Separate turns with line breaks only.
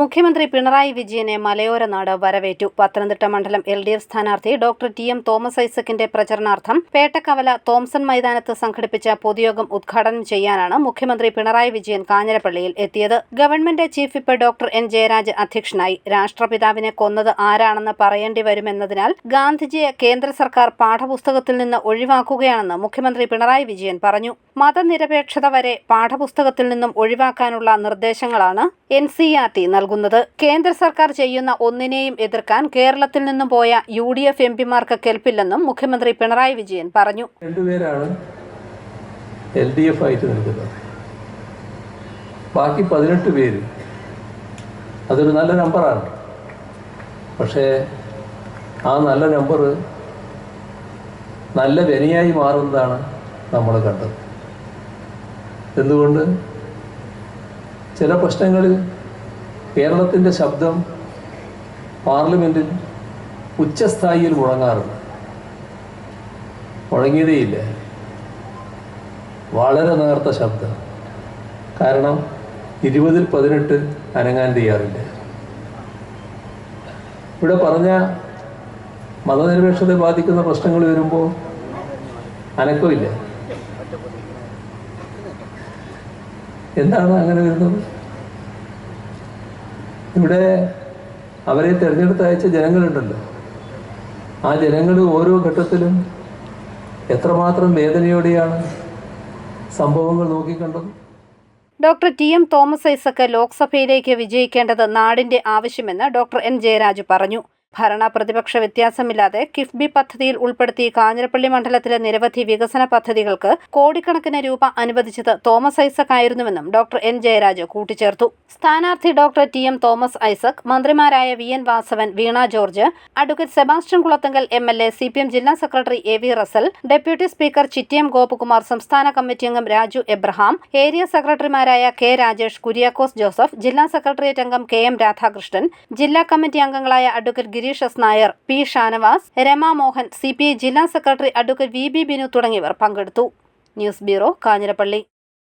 മുഖ്യമന്ത്രി പിണറായി വിജയനെ മലയോര നാട് വരവേറ്റു. പത്തനംതിട്ട മണ്ഡലം എൽ ഡി എഫ് സ്ഥാനാർത്ഥി ഡോക്ടർ ടി. എം. തോമസ് ഐസക്കിന്റെ പ്രചരണാർത്ഥം പേട്ടക്കവല തോംസൺ മൈതാനത്ത് സംഘടിപ്പിച്ച പൊതുയോഗം ഉദ്ഘാടനം ചെയ്യാനാണ് മുഖ്യമന്ത്രി പിണറായി വിജയൻ കാഞ്ഞിരപ്പള്ളിയിൽ എത്തിയത്. Government chief whip doctor N. Jayaraj അധ്യക്ഷനായി. രാഷ്ട്രപിതാവിനെ കൊന്നത് ആരാണെന്ന് പറയേണ്ടി വരുമെന്നതിനാൽ ഗാന്ധിജിയെ കേന്ദ്ര സർക്കാർ പാഠപുസ്തകത്തിൽ നിന്ന് ഒഴിവാക്കുകയാണെന്ന് മുഖ്യമന്ത്രി പിണറായി വിജയൻ പറഞ്ഞു. മതനിരപേക്ഷത വരെ പാഠപുസ്തകത്തിൽ നിന്നും ഒഴിവാക്കാനുള്ള നിർദ്ദേശങ്ങളാണ് എൻ സി ആർ ടി നൽകുന്നത്. കേന്ദ്ര സർക്കാർ ചെയ്യുന്ന ഒന്നിനെയും എതിർക്കാൻ കേരളത്തിൽ നിന്നും പോയ യു ഡി എഫ് എം പിമാർക്ക് കെൽപ്പില്ലെന്നും മുഖ്യമന്ത്രി പിണറായി വിജയൻ പറഞ്ഞു.
ആയിട്ട് ബാക്കി പതിനെട്ട് പേര് അതൊരു നല്ല നമ്പറാണ്. പക്ഷേ ആ നല്ല നമ്പർ നല്ല വിനയായി മാറുന്നതാണ് നമ്മൾ കണ്ടത്. എന്തുകൊണ്ട്? ചില പ്രശ്നങ്ങളിൽ കേരളത്തിന്റെ ശബ്ദം പാർലമെന്റിൽ ഉച്ചസ്ഥായിയിൽ മുഴങ്ങാറുണ്ട്. മുഴങ്ങിയതേയില്ല. വളരെ നേർത്ത ശബ്ദം. കാരണം ഇരുപതിൽ പതിനെട്ട് അനങ്ങാൻ തയ്യാറില്ല. ഇവിടെ പറഞ്ഞ മതനിരപേക്ഷതയെ ബാധിക്കുന്ന പ്രശ്നങ്ങൾ വരുമ്പോൾ അനക്കമില്ല. എന്താണ് അങ്ങനെ വരുന്നത്? ഇവിടെ അവരെ തിരഞ്ഞെടുത്ത് അയച്ച ജനങ്ങളുണ്ടല്ലോ. ആ ജനങ്ങൾ ഓരോ ഘട്ടത്തിലും എത്രമാത്രം വേദനയോടെയാണ് സംഭവങ്ങൾ നോക്കിക്കണ്ടത്?
Doctor T M Thomas Isaac ലോക്സഭയിലേക്ക് വിജയിക്കേണ്ടത് നാടിന്റെ ആവശ്യമെന്ന് ഡോക്ടർ എൻ ജയരാജ് പറഞ്ഞു. ഭരണ പ്രതിപക്ഷ വ്യത്യാസമില്ലാതെ കിഫ്ബി പദ്ധതിയിൽ ഉൾപ്പെടുത്തി കാഞ്ഞിരപ്പള്ളി മണ്ഡലത്തിലെ നിരവധി വികസന പദ്ധതികൾക്ക് കോടിക്കണക്കിന് രൂപ അനുവദിച്ചത് തോമസ് ഐസക് ആയിരുന്നുവെന്നും ഡോക്ടർ എൻ ജയരാജ് കൂട്ടിച്ചേർത്തു. സ്ഥാനാർത്ഥി doctor T M Thomas Isaac മന്ത്രിമാരായ V N Vasavan Veena George advocate Sebastian Kulathunkal M L A C P M ജില്ലാ secretary A V Russell deputy speaker Chittayam Gopakumar സംസ്ഥാന കമ്മിറ്റി അംഗം രാജു എബ്രഹാം ഏരിയ സെക്രട്ടറിമാരായ K Rajesh Kuriakose Joseph ജില്ലാ secretariat അംഗം K M Radhakrishnan ജില്ലാ committee അംഗങ്ങളായ advocate Girish S Nair P Shanavas Rama Mohan C P I ജില്ലാ secretary advocate V B Binu തുടങ്ങിയവർ പങ്കെടുത്തു. News bureau Kanjirappally.